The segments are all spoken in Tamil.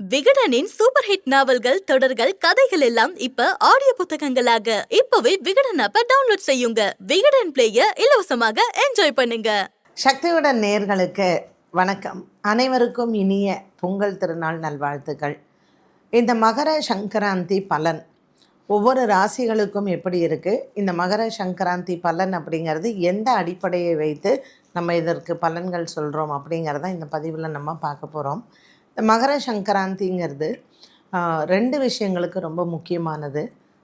விகடனின் சூப்பர் ஹிட் நாவல்கள் தொடர்கள் கதைகள் எல்லாம் இப்ப ஆடியோ புத்தகங்களாக. இப்பவே விகடன் ஆப்ப டவுன்லோட் செய்யுங்க. விகடன் பிளேய இலவசமாக என்ஜாய் பண்ணுங்க. சக்தியுடன் நேர்களுக்கு வணக்கம். அனைவருக்கும் இனிய பொங்கல் திருநாள் நல்வாழ்த்துக்கள். இந்த மகர சங்கராந்தி பலன் ஒவ்வொரு ராசிகளுக்கும் எப்படி இருக்குது இந்த மகர சங்கராந்தி பலன் அப்படிங்கிறது எந்த அடிப்படையை வைத்து நம்ம இதற்கு பலன்கள் சொல்கிறோம் அப்படிங்கிறத இந்த பதிவில் நம்ம பார்க்க போகிறோம் இந்த மகர சங்கராந்திங்கிறது ரெண்டு விஷயங்களுக்கு ரொம்ப முக்கியமானது.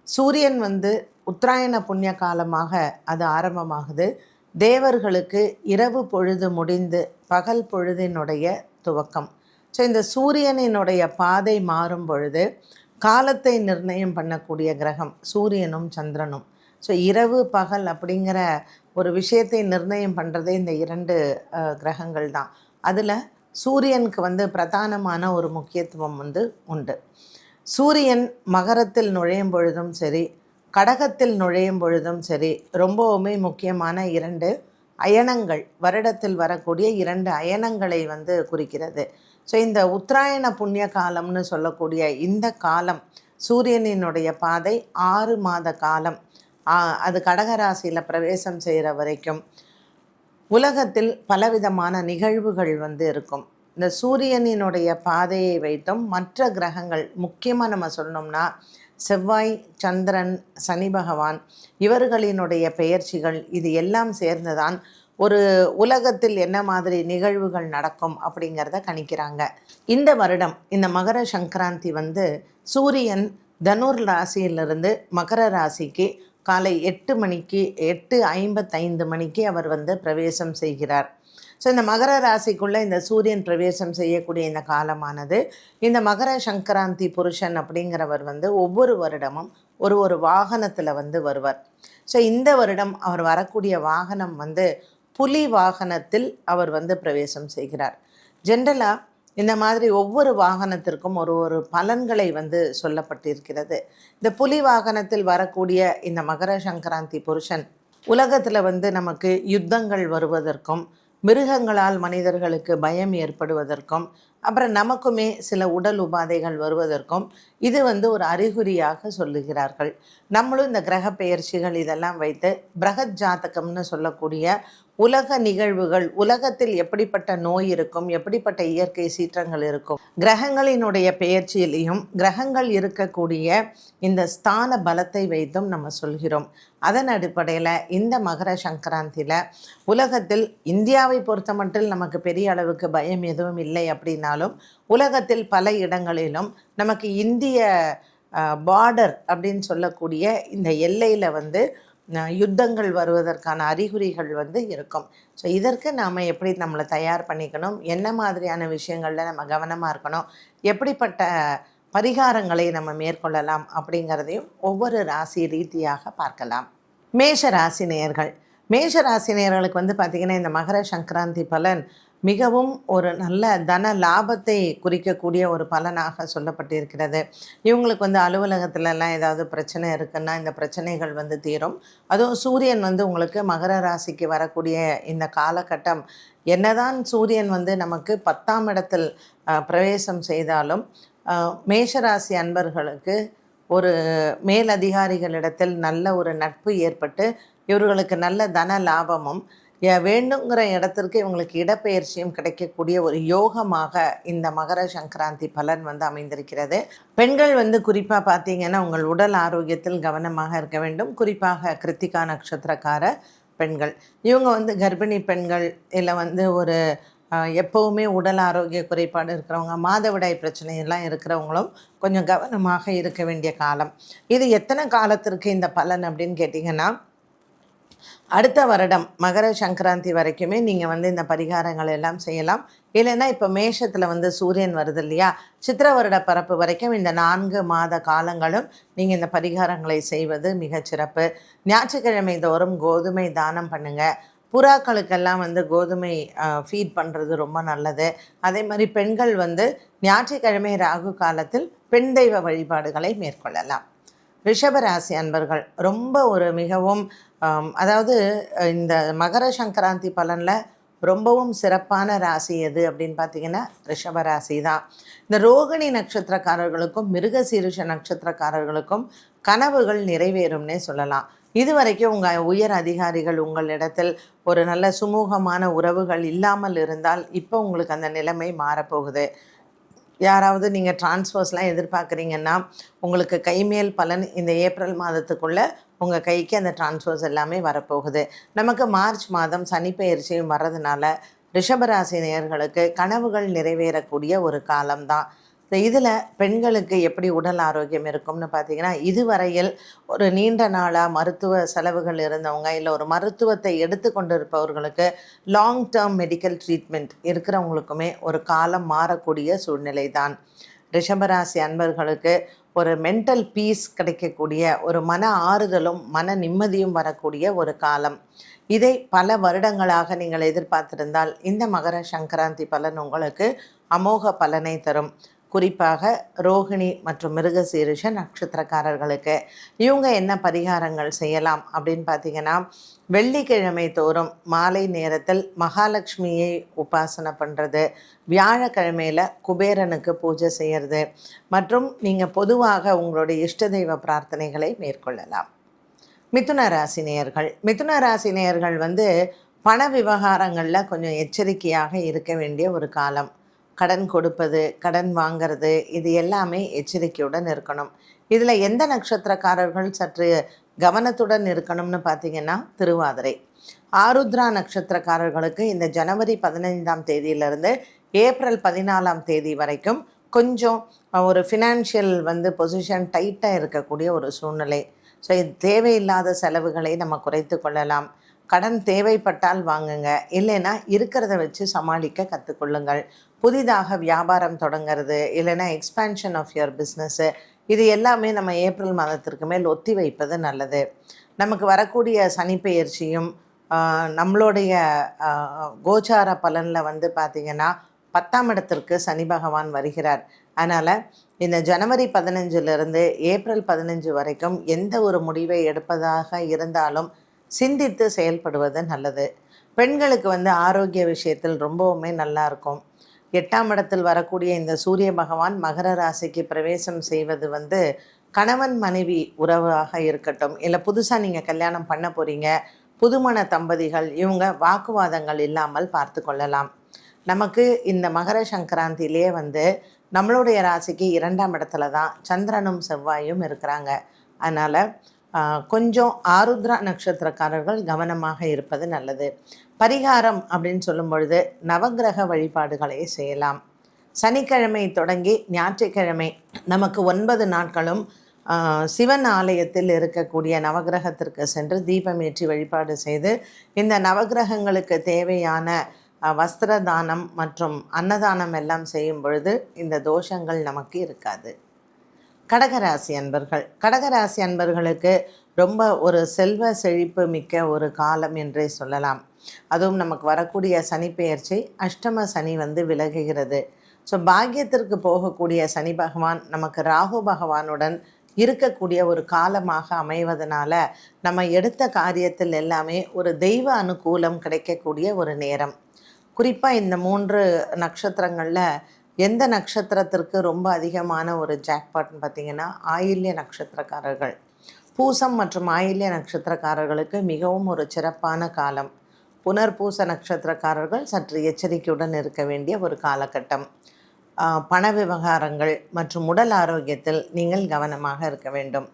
சூரியன் வந்து உத்தராயண புண்ணிய காலமாக அது ஆரம்பமாகுது. தேவர்களுக்கு இரவு பொழுது முடிந்து பகல் பொழுதினுடைய துவக்கம். ஸோ இந்த சூரியனினுடைய பாதை மாறும் பொழுது காலத்தை நிர்ணயம் பண்ணக்கூடிய கிரகம் சூரியனும் சந்திரனும். ஸோ இரவு பகல் அப்படிங்கிற ஒரு விஷயத்தை நிர்ணயம் பண்ணுறதே இந்த இரண்டு கிரகங்கள் தான் அதில் சூரியனுக்கு வந்து பிரதானமான ஒரு முக்கியத்துவம் வந்து உண்டு. சூரியன் மகரத்தில் நுழையும் பொழுதும் சரி கடகத்தில் நுழையும் பொழுதும் சரி ரொம்பவுமே முக்கியமான இரண்டு அயனங்கள் வருடத்தில் வரக்கூடிய இரண்டு அயனங்களை வந்து குறிக்கிறது. ஸோ இந்த உத்தராயண புண்ணிய காலம்னு சொல்லக்கூடிய இந்த காலம் சூரியனினுடைய பாதை ஆறு மாத காலம். அது கடகராசியில் பிரவேசம் செய்கிற வரைக்கும் உலகத்தில் பலவிதமான நிகழ்வுகள் வந்து இருக்கும். இந்த சூரியனினுடைய பாதையை வைத்தும் மற்ற கிரகங்கள் முக்கியமாக நம்ம சொன்னோம்னா செவ்வாய் சந்திரன் சனி பகவான் இவர்களினுடைய பெயர்ச்சிகள் இது எல்லாம் சேர்ந்துதான் ஒரு உலகத்தில் என்ன மாதிரி நிகழ்வுகள் நடக்கும் அப்படிங்கிறத கணிக்கிறாங்க. இந்த வருடம் இந்த மகர சங்கராந்தி வந்து சூரியன் தனுர் ராசியிலிருந்து மகர ராசிக்கு காலை எட்டு மணிக்கு எட்டு ஐம்பத்தைந்து மணிக்கு அவர் வந்து பிரவேசம் செய்கிறார். ஸோ இந்த மகர ராசிக்குள்ளே இந்த சூரியன் பிரவேசம் செய்யக்கூடிய இந்த காலமானது இந்த மகர சங்கராந்தி புருஷன் அப்படிங்கிறவர் வந்து ஒவ்வொரு வருடமும் ஒரு ஒரு வாகனத்தில் வந்து வருவார். ஸோ இந்த வருடம் அவர் வரக்கூடிய வாகனம் வந்து புலி வாகனத்தில் அவர் வந்து பிரவேசம் செய்கிறார். ஜென்ரலாக இந்த மாதிரி ஒவ்வொரு வாகனத்திற்கும் ஒரு ஒரு பலன்களை வந்து சொல்லப்பட்டிருக்கிறது. இந்த புலி வாகனத்தில் வரக்கூடிய இந்த மகர சங்கராந்தி புருஷன் உலகத்தில் வந்து நமக்கு யுத்தங்கள் வருவதற்கும் மிருகங்களால் மனிதர்களுக்கு பயம் ஏற்படுவதற்கும் அப்புறம் நமக்குமே சில உடல் உபாதைகள் வருவதற்கும் இது வந்து ஒரு அறிகுறியாக சொல்லுகிறார்கள். நம்மளும் இந்த கிரக பெயர்ச்சிகள் இதெல்லாம் வைத்து பிரகத் ஜாதகம்னு சொல்லக்கூடிய உலக நிகழ்வுகள் உலகத்தில் எப்படிப்பட்ட நோய் இருக்கும் எப்படிப்பட்ட இயற்கை சீற்றங்கள் இருக்கும் கிரகங்களினுடைய பெயர்ச்சியிலையும் கிரகங்கள் இருக்கக்கூடிய இந்த ஸ்தான பலத்தை வைத்தும் நம்ம சொல்கிறோம். அதன் அடிப்படையில் இந்த மகர சங்கராந்தியில் உலகத்தில் இந்தியாவை பொறுத்தமட்டில் நமக்கு பெரிய அளவுக்கு பயம் எதுவும் இல்லை அப்படின்னாலும் உலகத்தில் பல இடங்களிலும் நமக்கு இந்திய பார்டர் அப்படின்னு சொல்லக்கூடிய இந்த எல்லையில் வந்து யுத்தங்கள் வருவதற்கான அறிகுறிகள் வந்து இருக்கும். ஸோ இதற்கு நாம் எப்படி நம்மளை தயார் பண்ணிக்கணும்? என்ன மாதிரியான விஷயங்களில் நம்ம கவனமாக இருக்கணும்? எப்படிப்பட்ட பரிகாரங்களை நம்ம மேற்கொள்ளலாம்? அப்படிங்கிறதையும் ஒவ்வொரு ராசி ரீதியாக பார்க்கலாம். மேஷ ராசி நேயர்கள் மேஷ ராசினியர்களுக்கு வந்து பார்த்திங்கன்னா இந்த மகர சங்கராந்தி பலன் மிகவும் ஒரு நல்ல தன லாபத்தை குறிக்கக்கூடிய ஒரு பலனாக சொல்லப்பட்டிருக்கிறது. இவங்களுக்கு வந்து அலுவலகத்துலலாம் ஏதாவது பிரச்சனை இருக்குன்னா இந்த பிரச்சனைகள் வந்து தீரும். அதுவும் சூரியன் வந்து உங்களுக்கு மகர ராசிக்கு வரக்கூடிய இந்த காலகட்டம் என்னதான் சூரியன் வந்து நமக்கு பத்தாம் இடத்தில் பிரவேசம் செய்தாலும் மேஷராசி அன்பர்களுக்கு ஒரு மேலதிகாரிகளிடத்தில் நல்ல ஒரு நட்பு ஏற்பட்டு இவர்களுக்கு நல்ல தன லாபமும் வேண்டுங்கிற இடத்திற்கு இவங்களுக்கு இடப்பெயர்ச்சியும் கிடைக்கக்கூடிய ஒரு யோகமாக இந்த மகர சங்கராந்தி பலன் வந்து அமைந்திருக்கிறது. பெண்கள் வந்து குறிப்பாக பார்த்தீங்கன்னா உங்கள் உடல் ஆரோக்கியத்தில் கவனமாக இருக்க வேண்டும். குறிப்பாக கிருத்திகா நட்சத்திரக்கார பெண்கள். இவங்க வந்து கர்ப்பிணி பெண்கள் இல்லை வந்து ஒரு எப்போவுமே உடல் ஆரோக்கிய குறைபாடு இருக்கிறவங்க மாதவிடாய் பிரச்சனை எல்லாம் இருக்கிறவங்களும் கொஞ்சம் கவனமாக இருக்க வேண்டிய காலம். இது எத்தனை காலத்திற்கு இந்த பலன் அப்படின்னு கேட்டிங்கன்னா அடுத்த வருடம் மகர சங்கராந்தி வரைக்குமே நீங்கள் வந்து இந்த பரிகாரங்கள் எல்லாம் செய்யலாம். இல்லைன்னா இப்போ மேஷத்தில் வந்து சூரியன் வருது இல்லையா? சித்திர வருட பரப்பு வரைக்கும் இந்த நான்கு மாத காலங்களும் நீங்கள் இந்த பரிகாரங்களை செய்வது மிகச்சிறப்பு ஞாயிற்றுக்கிழமை தோறும் கோதுமை தானம் பண்ணுங்கள் புறாக்களுக்கெல்லாம் வந்து கோதுமை ஃபீட் பண்ணுறது ரொம்ப நல்லது. அதே மாதிரி பெண்கள் வந்து ஞாயிற்றுக்கிழமை ராகு காலத்தில் பெண் தெய்வ வழிபாடுகளை மேற்கொள்ளலாம். ரிஷபராசி அன்பர்கள் ரொம்ப ஒரு மிகவும் அதாவது இந்த மகர சங்கராந்தி பலனில் ரொம்பவும் சிறப்பான ராசி எது அப்படின்னு பார்த்தீங்கன்னா ரிஷப ராசி தான். இந்த ரோகிணி நட்சத்திரக்காரர்களுக்கும் மிருகசீரிஷ நட்சத்திரக்காரர்களுக்கும் கனவுகள் நிறைவேறும்னே சொல்லலாம். இதுவரைக்கும் உங்கள் உயர் அதிகாரிகள் உங்களிடத்தில் ஒரு நல்ல சுமூகமான உறவுகள் இல்லாமல் இருந்தால் இப்போ உங்களுக்கு அந்த நிலைமை மாறப்போகுது. யாராவது நீங்கள் ட்ரான்ஸ்ஃபர்ஸ்லாம் எதிர்பார்க்குறீங்கன்னா உங்களுக்கு கைமேல் பலன் இந்த ஏப்ரல் மாதத்துக்குள்ளே உங்கள் கைக்கு அந்த டிரான்ஸ்ஃபர்ஸ் எல்லாமே வரப்போகுது. நமக்கு மார்ச் மாதம் சனிப்பெயர்ச்சியும் வர்றதுனால ரிஷபராசி நேயர்களுக்கு கனவுகள் நிறைவேறக்கூடிய ஒரு காலம்தான் இதில் பெண்களுக்கு எப்படி உடல் ஆரோக்கியம் இருக்கும்னு பார்த்தீங்கன்னா இதுவரையில் ஒரு நீண்ட நாளாக மருத்துவ செலவுகள் இருந்தவங்க இல்லை ஒரு மருத்துவத்தை எடுத்து கொண்டிருப்பவர்களுக்கு லாங் டேர்ம் மெடிக்கல் ட்ரீட்மெண்ட் இருக்கிறவங்களுக்குமே ஒரு காலம் மாறக்கூடிய சூழ்நிலை தான் ரிஷபராசி அன்பர்களுக்கு ஒரு மென்டல் பீஸ் கிடைக்கக்கூடிய ஒரு மன ஆறுதலும் மன நிம்மதியும் வரக்கூடிய ஒரு காலம். இதை பல வருடங்களாக நீங்கள் எதிர்பார்த்திருந்தால் இந்த மகர சங்கராந்தி பலன் உங்களுக்கு அமோக பலனை தரும். குறிப்பாக ரோகிணி மற்றும் மிருகசீரிஷ நட்சத்திரக்காரர்களுக்கு இவங்க என்ன பரிகாரங்கள் செய்யலாம் அப்படின்னு பார்த்தீங்கன்னா வெள்ளிக்கிழமை தோறும் மாலை நேரத்தில் மகாலட்சுமியை உபாசனை பண்ணுறது வியாழக்கிழமையில் குபேரனுக்கு பூஜை செய்கிறது மற்றும் நீங்கள் பொதுவாக உங்களுடைய இஷ்ட தெய்வ பிரார்த்தனைகளை மேற்கொள்ளலாம். மிதுன ராசி நேயர்கள். மிதுன ராசி நேயர்கள் வந்து பண விவகாரங்களில் கொஞ்சம் எச்சரிக்கையாக இருக்க வேண்டிய ஒரு காலம். கடன் கொடுப்பது கடன் வாங்கிறது இது எல்லாமே எச்சரிக்கையுடன் இருக்கணும். இதில் எந்த நட்சத்திரக்காரர்கள் சற்று கவனத்துடன் இருக்கணும்னு பார்த்தீங்கன்னா திருவாதிரை. ஆருத்ரா நட்சத்திரக்காரர்களுக்கு இந்த ஜனவரி பதினைந்தாம் தேதியிலிருந்து ஏப்ரல் பதினாலாம் தேதி வரைக்கும் கொஞ்சம் ஒரு ஃபினான்ஷியல் வந்து பொசிஷன் டைட்டாக இருக்கக்கூடிய ஒரு சூழ்நிலை. ஸோ இது தேவையில்லாத செலவுகளை நம்ம குறைத்து கொள்ளலாம். கடன் தேவைப்பட்டால் வாங்குங்க. இல்லைன்னா இருக்கிறத வச்சு சமாளிக்க கற்றுக்கொள்ளுங்கள் புதிதாக வியாபாரம் தொடங்கிறது இல்லைன்னா எக்ஸ்பேன்ஷன் ஆஃப் யுவர் பிஸ்னஸ்ஸு இது எல்லாமே நம்ம ஏப்ரல் மாதத்திற்கு மேல் ஒத்தி வைப்பது நல்லது. நமக்கு வரக்கூடிய சனிப்பெயர்ச்சியும் நம்மளுடைய கோச்சார பலனில் வந்து பார்த்திங்கன்னா பத்தாம் இடத்திற்கு சனி பகவான் வருகிறார். அதனால் இந்த ஜனவரி பதினஞ்சிலிருந்து ஏப்ரல் பதினஞ்சு வரைக்கும் எந்த ஒரு முடிவை எடுப்பதாக இருந்தாலும் சிந்தித்து செயல்படுவது நல்லது. பெண்களுக்கு வந்து ஆரோக்கிய விஷயத்தில் ரொம்பவுமே நல்லா இருக்கும். எட்டாம் இடத்தில் வரக்கூடிய இந்த சூரிய பகவான் மகர ராசிக்கு பிரவேசம் செய்வது வந்து கணவன் மனைவி உறவாக இருக்கட்டும். இல்லை புதுசாக நீங்கள் கல்யாணம் பண்ண போகிறீங்க புதுமண தம்பதிகள் இவங்க வாக்குவாதங்கள் இல்லாமல் பார்த்து கொள்ளலாம். நமக்கு இந்த மகர சங்கராந்தியிலே வந்து நம்மளுடைய ராசிக்கு இரண்டாம் இடத்துல தான் சந்திரனும் செவ்வாயும் இருக்கிறாங்க. அதனால் கொஞ்சம் ஆருத்ரா நட்சத்திரக்காரர்கள் கவனமாக இருப்பது நல்லது. பரிகாரம் அப்படின்னு சொல்லும் பொழுது நவக்கிரக வழிபாடுகளை செய்யலாம். சனிக்கிழமை தொடங்கி ஞாயிற்றுக்கிழமை நமக்கு ஒன்பது நாட்களும் சிவன் ஆலயத்தில் இருக்கக்கூடிய நவக்கிரகத்திற்கு சென்று தீபமேற்றி வழிபாடு செய்து இந்த நவக்கிரகங்களுக்கு தேவையான வஸ்திர தானம் மற்றும் அன்னதானம் எல்லாம் செய்யும் பொழுது இந்த தோஷங்கள் நமக்கு இருக்காது. கடகராசி அன்பர்கள். கடகராசி அன்பர்களுக்கு ரொம்ப ஒரு செல்வ செழிப்பு மிக்க ஒரு காலம் என்றே சொல்லலாம். அதுவும் நமக்கு வரக்கூடிய சனி பெயர்ச்சி அஷ்டம சனி வந்து விலகுகிறது. ஸோ பாக்கியத்திற்கு போகக்கூடிய சனி பகவான் நமக்கு ராகு பகவானுடன் இருக்கக்கூடிய ஒரு காலமாக அமைவதனால நம்ம எடுத்த காரியத்தில் எல்லாமே ஒரு தெய்வ அனுகூலம் கிடைக்கக்கூடிய ஒரு நேரம். குறிப்பாக இந்த மூன்று நட்சத்திரங்களில் எந்த நட்சத்திரத்திற்கு ரொம்ப அதிகமான ஒரு ஜாக்பாட்னு பார்த்தீங்கன்னா ஆயில்ய நட்சத்திரக்காரர்கள். பூசம் மற்றும் ஆயில்ய நட்சத்திரக்காரர்களுக்கு மிகவும் ஒரு சிறப்பான காலம். புனர்பூச நட்சத்திரக்காரர்கள் சற்று எச்சரிக்கையுடன் இருக்க வேண்டிய ஒரு காலகட்டம். பண விவகாரங்கள் மற்றும் உடல் ஆரோக்கியத்தில் நீங்கள் கவனமாக இருக்க வேண்டும்.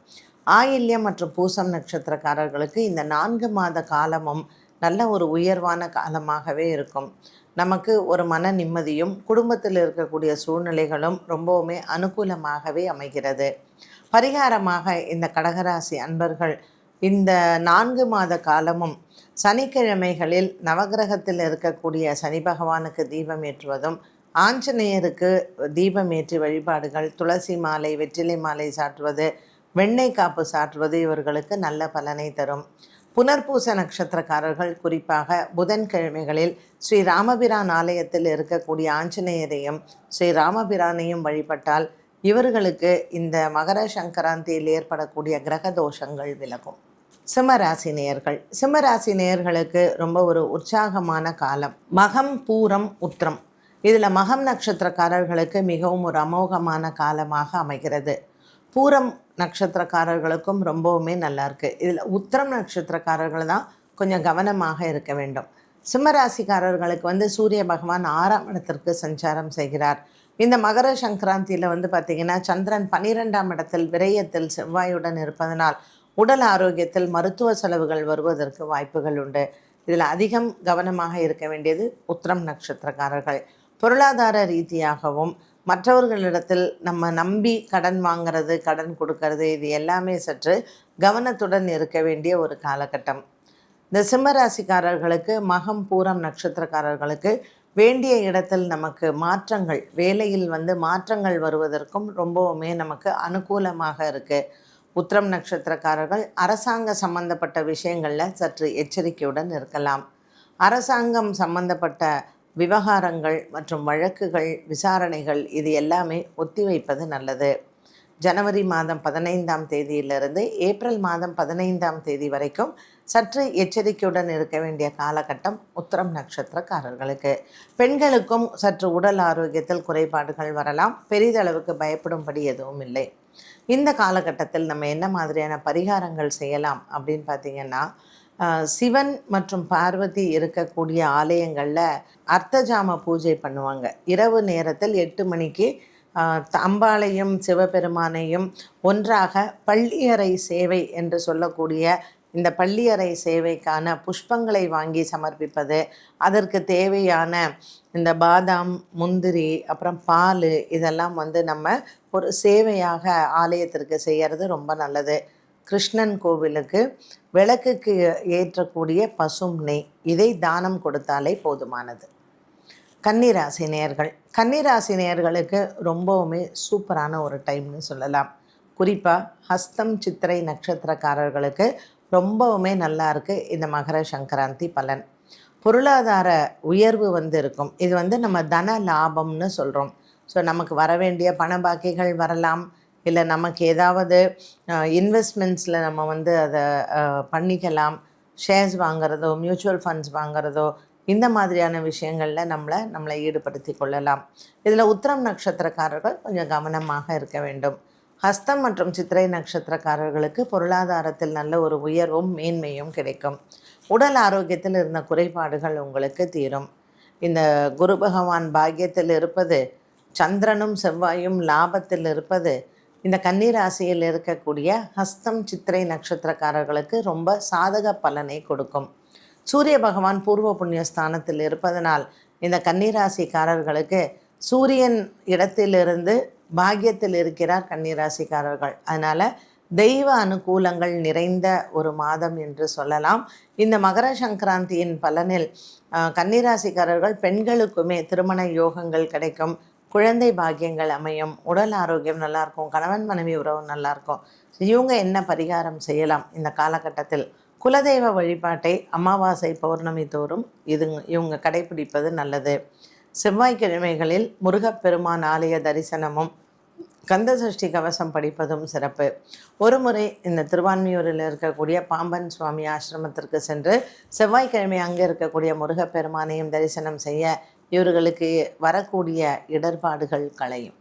ஆயில்யம் மற்றும் பூசம் நட்சத்திரக்காரர்களுக்கு இந்த நான்கு மாத காலமும் நல்ல ஒரு உயர்வான காலமாகவே இருக்கும். நமக்கு ஒரு மன நிம்மதியும் குடும்பத்தில் இருக்கக்கூடிய சூழ்நிலைகளும் ரொம்பவுமே அனுகூலமாகவே அமைகிறது. பரிகாரமாக இந்த கடகராசி அன்பர்கள் இந்த நான்கு மாத காலமும் சனிக்கிழமைகளில் நவக்கிரகத்தில் இருக்கக்கூடிய சனி பகவானுக்கு தீபம் ஏற்றுவதும் ஆஞ்சநேயருக்கு தீபம் ஏற்றி வழிபாடுகள் துளசி மாலை வெற்றிலை மாலை சாற்றுவது வெண்ணெய் காப்பு சாற்றுவது இவர்களுக்கு நல்ல பலனை தரும். புனர்பூச நட்சத்திரக்காரர்கள் குறிப்பாக புதன்கிழமைகளில் ஸ்ரீ ராமபிரான் ஆலயத்தில் இருக்கக்கூடிய ஆஞ்சநேயரையும் ஸ்ரீ ராமபிரானையும் வழிபட்டால் இவர்களுக்கு இந்த மகர சங்கராந்தியில் ஏற்படக்கூடிய கிரக தோஷங்கள் விலகும். சிம்மராசி நேயர்கள். சிம்மராசி நேயர்களுக்கு ரொம்ப ஒரு உற்சாகமான காலம். மகம் பூரம் உத்திரம். இதில் மகம் நட்சத்திரக்காரர்களுக்கு மிகவும் ஒரு அமோகமான காலமாக அமைகிறது. பூரம் நட்சத்திரக்காரர்களுக்கும் ரொம்பவுமே நல்லாயிருக்கு இதில் உத்திரம் நட்சத்திரக்காரர்கள் தான் கொஞ்சம் கவனமாக இருக்க வேண்டும். சிம்மராசிக்காரர்களுக்கு வந்து சூரிய பகவான் ஆறாம் இடத்திற்கு சஞ்சாரம் செய்கிறார். இந்த மகர சங்கராந்தியில் வந்து பார்த்திங்கன்னா சந்திரன் பன்னிரெண்டாம் இடத்தில் விரயத்தில் செவ்வாயுடன் இருப்பதனால் உடல் ஆரோக்கியத்தில் மருத்துவ செலவுகள் வருவதற்கு வாய்ப்புகள் உண்டு. இதில் அதிகம் கவனமாக இருக்க வேண்டியது உத்திரம் நட்சத்திரக்காரர்கள். பொருளாதார ரீதியாகவும் மற்றவர்களிடத்தில் நம்ம நம்பி கடன் வாங்குறது கடன் கொடுக்கறது இது எல்லாமே சற்று கவனத்துடன் இருக்க வேண்டிய ஒரு காலகட்டம். இந்த சிம்மராசிக்காரர்களுக்கு மகம் பூரம் நட்சத்திரக்காரர்களுக்கு வேண்டிய இடத்தில் நமக்கு மாற்றங்கள் வேலையில் வந்து மாற்றங்கள் வருவதற்கும் ரொம்பவுமே நமக்கு அனுகூலமாக இருக்குது உத்திரம் நட்சத்திரக்காரர்கள் அரசாங்க சம்பந்தப்பட்ட விஷயங்களில் சற்று எச்சரிக்கையுடன் இருக்கலாம். அரசாங்கம் சம்பந்தப்பட்ட விவகாரங்கள் மற்றும் வழக்குகள் விசாரணைகள் இது எல்லாமே ஒத்திவைப்பது நல்லது. ஜனவரி மாதம் பதினைந்தாம் தேதியிலிருந்து ஏப்ரல் மாதம் பதினைந்தாம் தேதி வரைக்கும் சற்று எச்சரிக்கையுடன் இருக்க வேண்டிய காலகட்டம் உத்தரம் நட்சத்திரக்காரர்களுக்கு. பெண்களுக்கும் சற்று உடல் ஆரோக்கியத்தில் குறைபாடுகள் வரலாம். பெரிதளவுக்கு பயப்படும்படி எதுவும் இல்லை. இந்த காலகட்டத்தில் நம்ம என்ன மாதிரியான பரிகாரங்கள் செய்யலாம் அப்படின்னு பார்த்தீங்கன்னா சிவன் மற்றும் பார்வதி இருக்கக்கூடிய ஆலயங்களில் அர்த்தஜாம பூஜை பண்ணுவாங்க. இரவு நேரத்தில் எட்டு மணிக்கு த- அம்பாளையும் சிவபெருமானையும் ஒன்றாக பள்ளியறை சேவை என்று சொல்லக்கூடிய இந்த பள்ளியறை சேவைக்கான புஷ்பங்களை வாங்கி சமர்ப்பிப்பது அதற்கு தேவையான இந்த பாதாம் முந்திரி அப்புறம் பால் இதெல்லாம் வந்து நம்ம ஒரு சேவையாக ஆலயத்திற்கு செய்கிறது ரொம்ப நல்லது. கிருஷ்ணன் கோவிலுக்கு விளக்குக்கு ஏற்றக்கூடிய பசும் நெய். இதை தானம் கொடுத்தாலே போதுமானது. கன்னிராசி நேர்கள் கன்னிராசி நேர்களுக்கு ரொம்பவுமே சூப்பரான ஒரு டைம்னு சொல்லலாம். குறிப்பாக ஹஸ்தம் சித்திரை நட்சத்திரக்காரர்களுக்கு ரொம்பவுமே நல்லா இருக்குது இந்த மகர சங்கராந்தி பலன். பொருளாதார உயர்வு வந்து இருக்கும். இது வந்து நம்ம தன லாபம்னு சொல்கிறோம் ஸோ நமக்கு வர வேண்டிய பண பாக்கிகள் வரலாம். இல்லை நமக்கு ஏதாவது இன்வெஸ்ட்மெண்ட்ஸில் நம்ம வந்து அதை பண்ணிக்கலாம். ஷேர்ஸ் வாங்குறதோ மியூச்சுவல் ஃபண்ட்ஸ் வாங்குறதோ இந்த மாதிரியான விஷயங்களில் நம்மளை நம்மளை ஈடுபடுத்தி கொள்ளலாம். இதில் உத்திரம் நட்சத்திரக்காரர்கள் கொஞ்சம் கவனமாக இருக்க வேண்டும். ஹஸ்தம் மற்றும் சித்திரை நட்சத்திரக்காரர்களுக்கு பொருளாதாரத்தில் நல்ல ஒரு உயர்வும் மேன்மையும் கிடைக்கும். உடல் ஆரோக்கியத்தில் இருந்த குறைபாடுகள் உங்களுக்கு தீரும். இந்த குரு பகவான் பாக்கியத்தில் இருப்பது சந்திரனும் செவ்வாயும் லாபத்தில் இருப்பது இந்த கன்னிராசியில் இருக்கக்கூடிய ஹஸ்தம் சித்திரை நட்சத்திரக்காரர்களுக்கு ரொம்ப சாதக பலனை கொடுக்கும். சூரிய பகவான் பூர்வ புண்ணிய ஸ்தானத்தில் இருப்பதனால் இந்த கன்னிராசிக்காரர்களுக்கு சூரியன் இடத்திலிருந்து பாக்கியத்தில் இருக்கிறார் கன்னிராசிக்காரர்கள் அதனால் தெய்வ அனுகூலங்கள் நிறைந்த ஒரு மாதம் என்று சொல்லலாம். இந்த மகர சங்கராந்தியின் பலனில் கன்னிராசிக்காரர்கள் பெண்களுக்குமே திருமண யோகங்கள் கிடைக்கும். குழந்தை பாக்கியங்கள் அமையும். உடல் ஆரோக்கியம் நல்லா இருக்கும் கணவன் மனைவி உறவு நல்லா இருக்கும் இவங்க என்ன பரிகாரம் செய்யலாம் இந்த காலகட்டத்தில்? குலதெய்வ வழிபாட்டை அமாவாசை பௌர்ணமி தோறும் இது இவங்க கடைபிடிப்பது நல்லது. செவ்வாய்க்கிழமைகளில் முருகப்பெருமான் ஆலய தரிசனமும் கந்தசஷ்டி கவசம் படிப்பதும் சிறப்பு. ஒருமுறை இந்த திருவான்மியூரில் இருக்கக்கூடிய பாம்பன் சுவாமி ஆசிரமத்திற்கு சென்று செவ்வாய்க்கிழமை அங்கே இருக்கக்கூடிய முருகப்பெருமானையும் தரிசனம் செய்ய இவர்களுக்கு வரக்கூடிய இடர்பாடுகள் களையும்.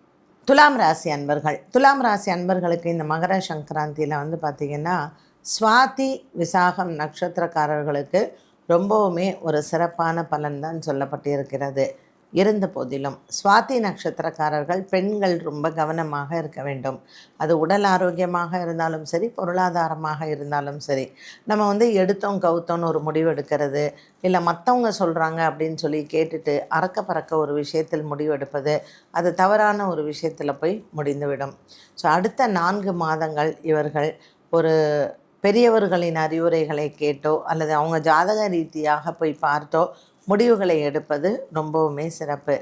துலாம் ராசி அன்பர்கள். துலாம் ராசி அன்பர்களுக்கு இந்த மகர சங்கராந்தியில் வந்து பார்த்திங்கன்னா சுவாதி விசாகம் நட்சத்திரக்காரர்களுக்கு ரொம்பவுமே ஒரு சிறப்பான பலன் தான் சொல்லப்பட்டிருக்கிறது. இருந்த போதிலும் சுவாதி நட்சத்திரக்காரர்கள் பெண்கள் ரொம்ப கவனமாக இருக்க வேண்டும். அது உடல் ஆரோக்கியமாக இருந்தாலும் சரி பொருளாதாரமாக இருந்தாலும் சரி. நம்ம வந்து எடுத்தோம் கவுத்தோன்னு ஒரு முடிவு எடுக்கிறது இல்லை மற்றவங்க சொல்கிறாங்க அப்படின்னு சொல்லி கேட்டுட்டு அறக்க பறக்க ஒரு விஷயத்தில் முடிவெடுப்பது அது தவறான ஒரு விஷயத்தில் போய் முடிந்துவிடும். ஸோ அடுத்த நான்கு மாதங்கள் இவர்கள் ஒரு பெரியவர்களின் அறிவுரைகளை கேட்டோ அல்லது அவங்க ஜாதக ரீதியாக போய் பார்த்தோ முடிவுகளை எடுப்பது ரொம்பவுமே சிறப்பு.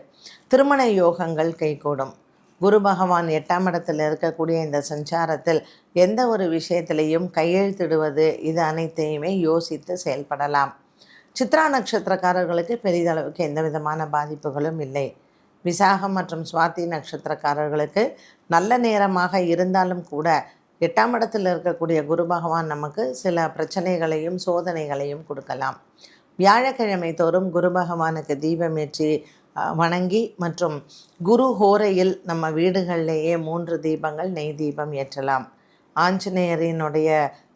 திருமண யோகங்கள் கைகூடும். குரு பகவான் எட்டாம் இடத்தில் இருக்கக்கூடிய இந்த சஞ்சாரத்தில் எந்த ஒரு விஷயத்திலையும் கையெழுத்திடுவது இது அனைத்தையுமே யோசித்து செயல்படலாம். சித்ரா நட்சத்திரக்காரர்களுக்கு பெரிதளவுக்கு எந்த விதமான பாதிப்புகளும் இல்லை. விசாகம் மற்றும் சுவாதி நட்சத்திரக்காரர்களுக்கு நல்ல நேரமாக இருந்தாலும் கூட எட்டாம் இடத்தில் இருக்கக்கூடிய குரு பகவான் நமக்கு சில பிரச்சனைகளையும் சோதனைகளையும் கொடுக்கலாம். வியாழக்கிழமை தோறும் குரு பகவானுக்கு தீபமேற்றி வணங்கி மற்றும் குரு ஹோரையில் நம்ம வீடுகளிலேயே மூன்று தீபங்கள் நெய் தீபம் ஏற்றலாம். ஆஞ்சநேயரினுடைய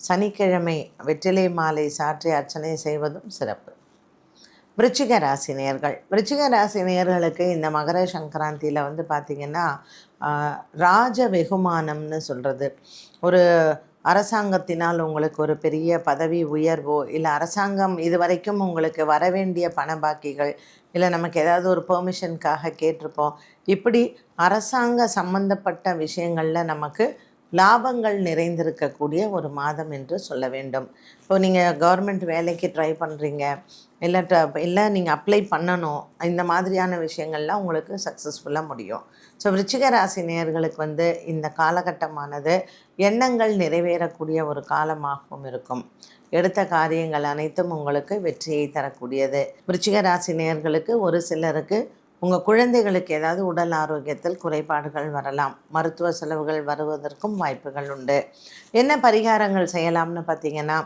சனிக்கிழமை வெற்றிலை மாலை சாற்றி அர்ச்சனை செய்வதும் சிறப்பு. விருச்சிக ராசி நேர்கள். விருச்சிக ராசி நேர்களுக்கு இந்த மகர சங்கராந்தியில் வந்து பார்த்திங்கன்னா ராஜ வெகுமானம்னு சொல்கிறது ஒரு அரசாங்கத்தினால் உங்களுக்கு ஒரு பெரிய பதவி உயர்வோ இல்லை அரசாங்கம் இது வரைக்கும் உங்களுக்கு வர வேண்டிய பண பாக்கிகள் இல்லை நமக்கு ஏதாவது ஒரு பெர்மிஷனுக்காக கேட்டிருப்போம். இப்படி அரசாங்க சம்பந்தப்பட்ட விஷயங்களில் நமக்கு லாபங்கள் நிறைந்திருக்கக்கூடிய ஒரு மாதம் என்று சொல்ல வேண்டும். இப்போ நீங்கள் கவர்மெண்ட் வேலைக்கு ட்ரை பண்ணுறீங்க இல்லை இல்லை நீங்கள் அப்ளை பண்ணணும். இந்த மாதிரியான விஷயங்கள்லாம் உங்களுக்கு சக்ஸஸ்ஃபுல்லாக முடியும். ஸோ விருச்சிக ராசி நேயர்களுக்கு வந்து இந்த காலகட்டமானது எண்ணங்கள் நிறைவேறக்கூடிய ஒரு காலமாகவும் இருக்கும். எடுத்த காரியங்கள் அனைத்தும் உங்களுக்கு வெற்றியை தரக்கூடியது. விருச்சிக ராசி நேயர்களுக்கு ஒரு சிலருக்கு உங்கள் குழந்தைகளுக்கு ஏதாவது உடல் ஆரோக்கியத்தில் குறைபாடுகள் வரலாம். மருத்துவ செலவுகள் வருவதற்கும் வாய்ப்புகள் உண்டு. என்ன பரிகாரங்கள் செய்யலாம்னு பார்த்தீங்கன்னா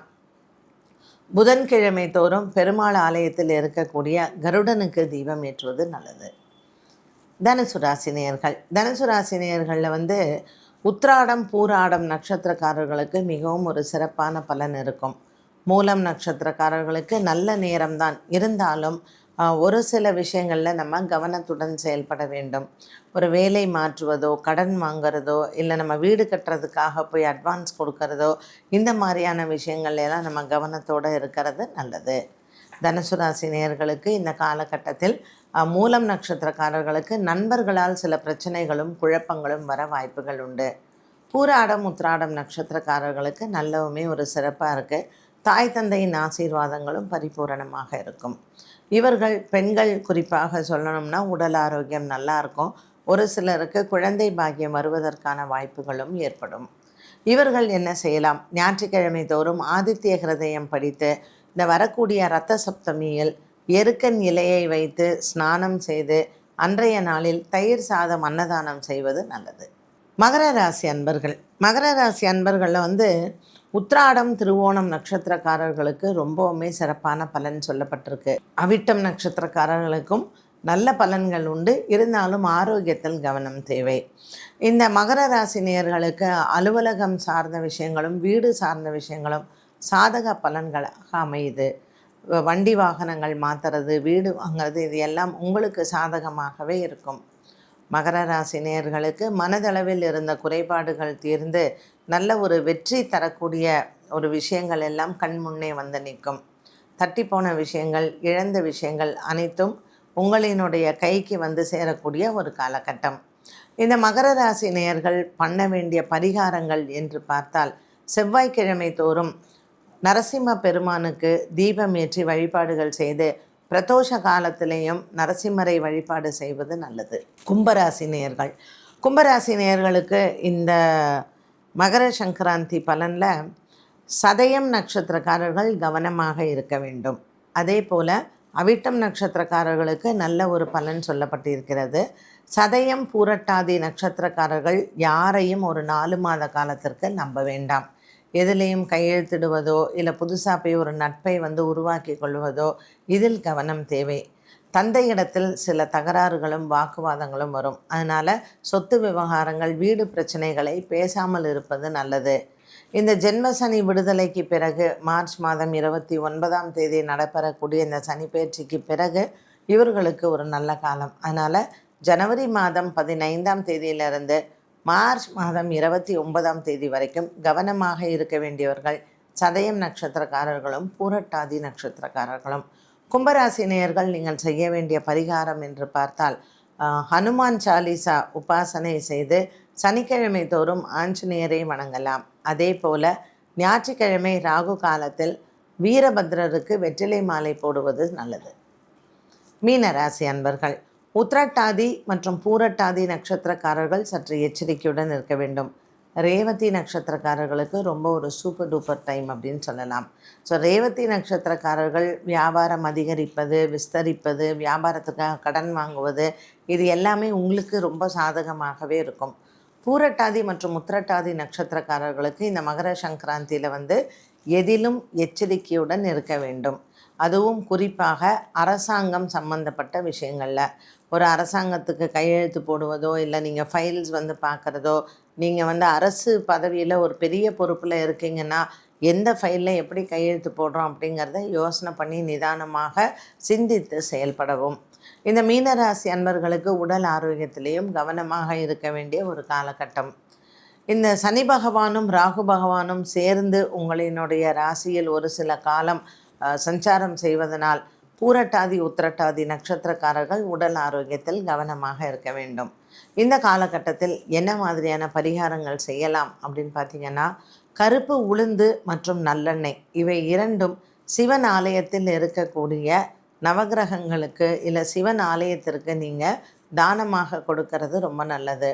புதன்கிழமை தோறும் பெருமாள் ஆலயத்தில் இருக்கக்கூடிய கருடனுக்கு தீபம் ஏற்றுவது நல்லது. தனுசு ராசினியர்கள் தனுசு ராசினியர்களில் வந்து உத்ராடம் பூராடம் நட்சத்திரக்காரர்களுக்கு மிகவும் ஒரு சிறப்பான பலன் இருக்கும். மூலம் நட்சத்திரக்காரர்களுக்கு நல்ல நேரம்தான். இருந்தாலும் ஒரு சில விஷயங்களில் நம்ம கவனத்துடன் செயல்பட வேண்டும். ஒரு வேலை மாற்றுவதோ கடன் வாங்குறதோ இல்லை நம்ம வீடு கட்டுறதுக்காக போய் அட்வான்ஸ் கொடுக்கறதோ இந்த மாதிரியான விஷயங்கள்லாம் நம்ம கவனத்தோடு இருக்கிறது நல்லது. தனுசு ராசி நேயர்களுக்கு இந்த காலகட்டத்தில் மூலம் நட்சத்திரக்காரர்களுக்கு நண்பர்களால் சில பிரச்சனைகளும் குழப்பங்களும் வர வாய்ப்புகள் உண்டு. பூராடம் உத்ராடம் நட்சத்திரக்காரர்களுக்கு நல்லவுமே ஒரு சிறப்பாக இருக்குது தாய் தந்தையின் ஆசீர்வாதங்களும் பரிபூரணமாக இருக்கும். இவர்கள் பெண்கள் குறிப்பாக சொல்லணும்னா உடல் ஆரோக்கியம் நல்லா இருக்கும். ஒரு சிலருக்கு குழந்தை பாக்கியம் வருவதற்கான வாய்ப்புகளும் ஏற்படும். இவர்கள் என்ன செய்யலாம்? ஞாயிற்றுக்கிழமை தோறும் ஆதித்ய ஹிருதயம் படித்து இந்த வரக்கூடிய இரத்த சப்தமியில் எருக்கன் இலையை வைத்து ஸ்நானம் செய்து அன்றைய நாளில் தயிர் சாதம் அன்னதானம் செய்வது நல்லது. மகர ராசி அன்பர்கள். மகர ராசி அன்பர்களில் வந்து உத்ராடம் திருவோணம் நட்சத்திரக்காரர்களுக்கு ரொம்பவுமே சிறப்பான பலன் சொல்லப்பட்டிருக்கு. அவிட்டம் நட்சத்திரக்காரர்களுக்கும் நல்ல பலன்கள் உண்டு. இருந்தாலும் ஆரோக்கியத்தில் கவனம் தேவை. இந்த மகர ராசி நேயர்களுக்கு அலுவலகம் சார்ந்த விஷயங்களும் வீடு சார்ந்த விஷயங்களும் சாதக பலன்களாக அமையுது. வ- வண்டி வாகனங்கள் மாற்றுறது வீடு வாங்குறது இது எல்லாம் உங்களுக்கு சாதகமாகவே இருக்கும். மகர ராசி நேயர்களுக்கு மனதளவில் இருந்த குறைபாடுகள் தீர்ந்து நல்ல ஒரு வெற்றி தரக்கூடிய ஒரு விஷயங்கள் எல்லாம் கண் முன்னே வந்து நிற்கும். தட்டி போன விஷயங்கள் இழந்த விஷயங்கள் அனைத்தும் உங்களினுடைய கைக்கு வந்து சேரக்கூடிய ஒரு காலகட்டம். இந்த மகர ராசி நேயர்கள் பண்ண வேண்டிய பரிகாரங்கள் என்று பார்த்தால் செவ்வாய்க்கிழமை தோறும் நரசிம்ம பெருமானுக்கு தீபம் ஏற்றி வழிபாடுகள் செய்து பிரதோஷ காலத்திலேயும் நரசிம்மரை வழிபாடு செய்வது நல்லது. கும்பராசி நேயர்கள். கும்பராசி நேயர்களுக்கு இந்த மகர சங்கராந்தி பலனில் சதயம் நட்சத்திரக்காரர்கள் கவனமாக இருக்க வேண்டும். அதே போல் அவிட்டம் நட்சத்திரக்காரர்களுக்கு நல்ல ஒரு பலன் சொல்லப்பட்டிருக்கிறது. சதயம் பூரட்டாதி நட்சத்திரக்காரர்கள் யாரையும் ஒரு நாலு மாத காலத்திற்கு நம்ப வேண்டாம். எதுலேயும் கையெழுத்திடுவதோ இல்லை புதுசாக போய் ஒரு நட்பை வந்து உருவாக்கி கொள்வதோ இதில் கவனம் தேவை. தந்தையிடத்தில் சில தகராறுகளும் வாக்குவாதங்களும் வரும். அதனால் சொத்து விவகாரங்கள் வீடு பிரச்சனைகளை பேசாமல் இருப்பது நல்லது. இந்த ஜென்மசனி விடுதலைக்கு பிறகு மார்ச் மாதம் இருபத்தி ஒன்பதாம் தேதி நடைபெறக்கூடிய இந்த சனிப்பெயர்ச்சிக்கு பிறகு இவர்களுக்கு ஒரு நல்ல காலம். அதனால் ஜனவரி மாதம் பதினைந்தாம் தேதியிலிருந்து மார்ச் மாதம் இருபத்தி ஒன்பதாம் தேதி வரைக்கும் கவனமாக இருக்க வேண்டியவர்கள் சதயம் நட்சத்திரக்காரர்களும் பூரட்டாதி நட்சத்திரக்காரர்களும். கும்பராசி நேயர்கள் நீங்கள் செய்ய வேண்டிய பரிகாரம் என்று பார்த்தால் ஹனுமான் சாலிசா உபாசனை செய்து சனிக்கிழமை தோறும் ஆஞ்சநேயரை வணங்கலாம். அதே போல ஞாயிற்றுக்கிழமை ராகு காலத்தில் வீரபத்ரருக்கு வெற்றிலை மாலை போடுவது நல்லது. மீனராசி அன்பர்கள் உத்திரட்டாதி மற்றும் பூரட்டாதி நட்சத்திரக்காரர்கள் சற்று எச்சரிக்கையுடன் இருக்க வேண்டும். ரேவதி நட்சத்திரக்காரர்களுக்கு ரொம்ப ஒரு சூப்பர் டூப்பர் டைம் அப்படின்னு சொல்லலாம். ஸோ ரேவதி நட்சத்திரக்காரர்கள் வியாபாரம் அதிகரிப்பது விஸ்தரிப்பது வியாபாரத்துக்காக கடன் வாங்குவது இது எல்லாமே உங்களுக்கு ரொம்ப சாதகமாகவே இருக்கும். பூரட்டாதி மற்றும் உத்திரட்டாதி நட்சத்திரக்காரர்களுக்கு இந்த மகர சங்கராந்தியில் வந்து எதிலும் எச்சரிக்கையுடன் இருக்க வேண்டும். அதுவும் குறிப்பாக அரசாங்கம் சம்பந்தப்பட்ட விஷயங்களில். ஒரு அரசாங்கத்துக்கு கையெழுத்து போடுவதோ இல்லை நீங்கள் ஃபைல்ஸ் வந்து பார்க்குறதோ நீங்கள் வந்து அரசு பதவியில் ஒரு பெரிய பொறுப்பில் இருக்கீங்கன்னா எந்த ஃபைலில் எப்படி கையெழுத்து போடுறோம் அப்படிங்கிறத யோசனை பண்ணி நிதானமாக சிந்தித்து செயல்படவும். இந்த மீனராசி அன்பர்களுக்கு உடல் ஆரோக்கியத்திலையும் கவனமாக இருக்க வேண்டிய ஒரு காலகட்டம். இந்த சனி பகவானும் ராகு பகவானும் சேர்ந்து உங்களினுடைய ராசியில் ஒரு சில காலம் சஞ்சாரம் செய்வதனால் பூரட்டாதி உத்திரட்டாதி நட்சத்திரக்காரர்கள் உடல் ஆரோக்கியத்தில் கவனமாக இருக்க வேண்டும். இந்த காலகட்டத்தில் என்ன மாதிரியான பரிகாரங்கள் செய்யலாம் அப்படின்னு பார்த்தீங்கன்னா கருப்பு உளுந்து மற்றும் நல்லெண்ணெய் இவை இரண்டும் சிவன் ஆலயத்தில் இருக்கக்கூடிய நவகிரகங்களுக்கு இல்லை சிவன் ஆலயத்திற்கு நீங்கள் தானமாக கொடுக்கறது ரொம்ப நல்லது.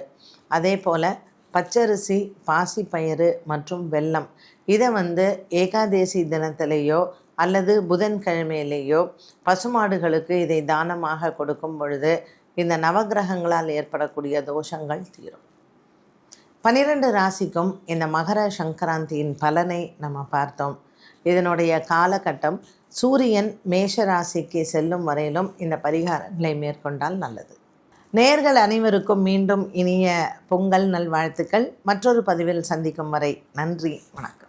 அதே போல் பச்சரிசி பாசிப்பயிறு மற்றும் வெல்லம் இதை வந்து ஏகாதேசி தினத்திலேயோ அல்லது புதன்கிழமையிலேயோ பசுமாடுகளுக்கு இதை தானமாக கொடுக்கும் பொழுது இந்த நவகிரகங்களால் ஏற்படக்கூடிய தோஷங்கள் தீரும். பனிரெண்டு ராசிக்கும் இந்த மகர சங்கராந்தியின் பலனை நம்ம பார்த்தோம். இதனுடைய காலகட்டம் சூரியன் மேஷ ராசிக்கு செல்லும் வரையிலும் இந்த பரிகாரங்களை மேற்கொண்டால் நல்லது. நேர்கள் அனைவருக்கும் மீண்டும் இனிய பொங்கல் நல்வாழ்த்துக்கள். மற்றொரு பதிவில் சந்திக்கும் வரை நன்றி வணக்கம்.